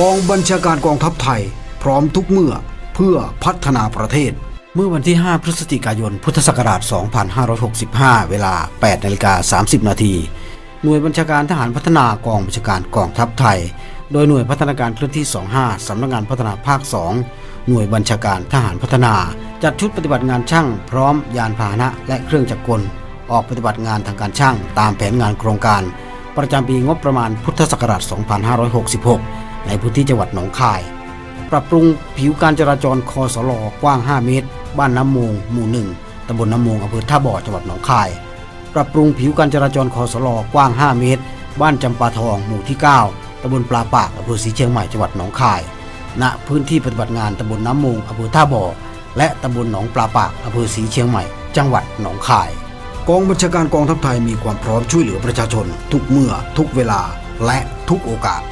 กองบัญชาการกองทัพไทย พร้อมทุกเมื่อเพื่อพัฒนาประเทศ เมื่อวันที่ 5 พฤศจิกายน พุทธศักราช 2565 เวลา 8นาฬิกา30 นาทีหน่วยบัญชาการทหารพัฒนากองบัญชาการกองทัพไทย โดยหน่วยพัฒนาการเคลื่อนที่ 25 สำนักงานพัฒนาภาค 2 หน่วยบัญชาการทหารพัฒนา จัดชุดปฏิบัติงานช่าง พร้อมยานพาหนะและเครื่องจักรกล ออกปฏิบัติงานทางการช่าง ตามแผนงานโครงการ ประจำปีงบประมาณพุทธศักราช 2566 ในพื้นที่จังหวัดหนองคาย ปรับปรุงผิวการจราจรคอสลอกว้าง 5 เมตร บ้านน้ำมง หมู่หนึ่งตำบลน้ำมงอำเภอท่าบ่อจังหวัดหนองคาย ปรับปรุงผิวการจราจรคอสลอกว้าง 5 เมตร บ้านจำปาทองหมู่ที่ 9ตำบลปลาปากอำเภอศรีเชียงใหม่จังหวัดหนองคาย ณ พื้นที่ปฏิบัติงานตำบลน้ำมงอำเภอท่าบ่อ และตำบลหนองปลาปากอำเภอศรีเชียงใหม่ จังหวัดหนองคายกองบัญชาการกองทัพไทยมีความพร้อมช่วยเหลือประชาชน ทุกเมื่อ ทุกเวลา และทุกโอกาส